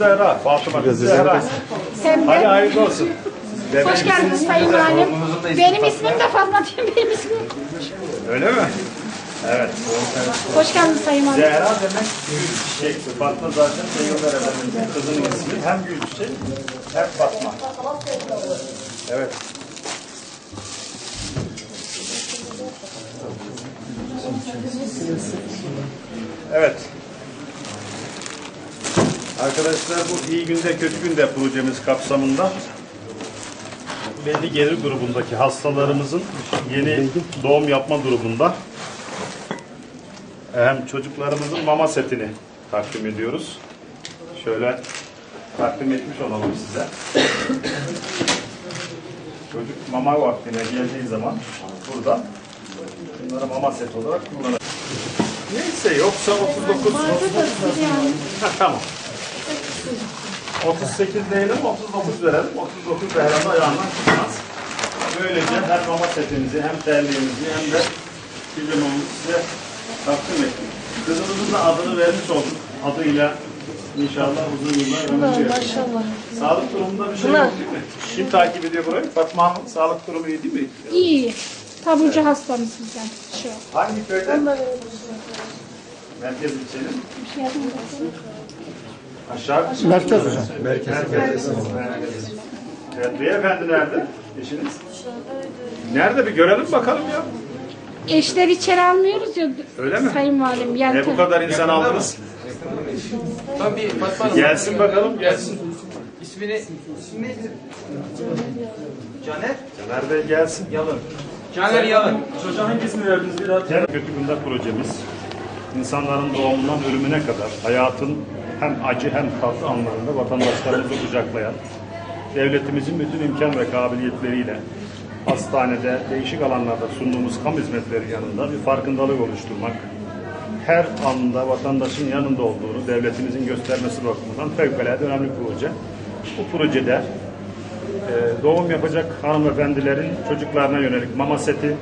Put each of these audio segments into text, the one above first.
Zehra, Fatıma Zehra. Zehra. Hem Hadi de hayırlı olsun. hoş geldiniz Sayın Valim. Benim ismim de Fatma Tüm benim ismim. Öyle mi? Evet. Hoş geldiniz Sayın Valim. Zehra demek gül çiçek. Fatma zaten Peygamber Efendimiz'in kızının ismi. Hem gül çiçek hem Fatma. Evet. Evet. Arkadaşlar bu iyi günde kötü günde projemiz kapsamında belli gelir grubundaki hastalarımızın yeni doğum yapma durumunda hem çocuklarımızın mama setini takdim ediyoruz. Şöyle takdim etmiş olalım size. Çocuk mama vaktine geldiği zaman burada bunları mama set olarak kullanır. Neyse yoksa 39 Ha, tamam. 38 değilim, 39 verelim. 39 verelim ayağından çıkmaz. Böylece hem mama setimizi hem terliğimizi hem de pijamamızı size takdim ettik. Kızımızın da adını vermiş olduk. Adıyla inşallah uzun yıllar ömür verir. Sağlık durumunda bir şey yok değil mi? Kim takip ediyor burayı? Fatma Hanım sağlık durumu iyi değil mi? İyi. Taburcu hastamız bizden. Şu. Hangi köyde? Merkez ilçenin. Bir şey yapayım mı? Aşağı. Merkez hocam. Merkez. Merkez. Evet, beyefendi nerede? Eşiniz? Nerede bir görelim bakalım ya. Eşler içeri almıyoruz ya Öyle mi? Sayın Valim. Yani E bu kadar insan aldınız. Tabii Fatma Hanım. Gelsin bakalım gelsin. İsmini neydi? Caner Caner Bey gelsin. Yalın. Caner Yalın. Çocuğa hangisini verdiniz bir daha? Kötü günde projemiz insanların doğumundan ölümüne kadar hayatın hem acı hem tatlı anlarında vatandaşlarımızı kucaklayan devletimizin bütün imkan ve kabiliyetleriyle hastanede değişik alanlarda sunduğumuz kamu hizmetleri yanında bir farkındalık oluşturmak, her anda vatandaşın yanında olduğunu devletimizin göstermesi bakımından fevkalade önemli proje. Bu projede e, doğum yapacak hanımefendilerin çocuklarına yönelik mama seti,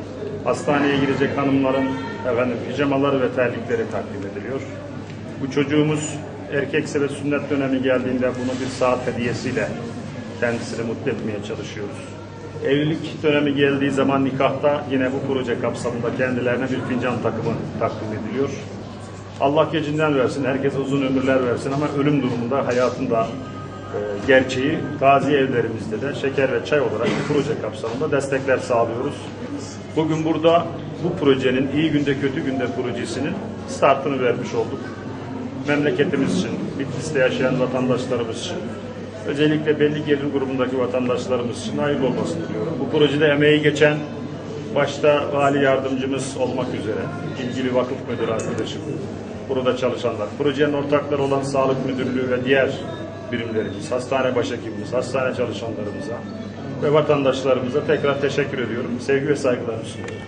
hastaneye girecek hanımların efendim pijamaları ve terlikleri takdim ediliyor. Bu çocuğumuz erkekse ve sünnet dönemi geldiğinde bunu bir saat hediyesiyle kendisini mutlu etmeye çalışıyoruz. Evlilik dönemi geldiği zaman nikahta yine bu proje kapsamında kendilerine bir fincan takımı takdim ediliyor. Allah gecinden versin, herkese uzun ömürler versin ama ölüm durumunda hayatında e, gerçeği gazi evlerimizde de şeker ve çay olarak bu proje kapsamında destekler sağlıyoruz. Bugün burada bu projenin iyi günde kötü günde projesinin startını vermiş olduk. Memleketimiz için, Bitlis'te yaşayan vatandaşlarımız için, özellikle belli gelir grubundaki vatandaşlarımız için hayırlı olmasını diliyorum. Bu projede emeği geçen başta vali yardımcımız olmak üzere ilgili vakıf müdürü arkadaşım, burada çalışanlar, projenin ortakları olan sağlık müdürlüğü ve diğer birimlerimiz, hastane başhekimimiz, hastane çalışanlarımıza ve vatandaşlarımıza tekrar teşekkür ediyorum. Sevgi ve saygılarımı sunuyorum.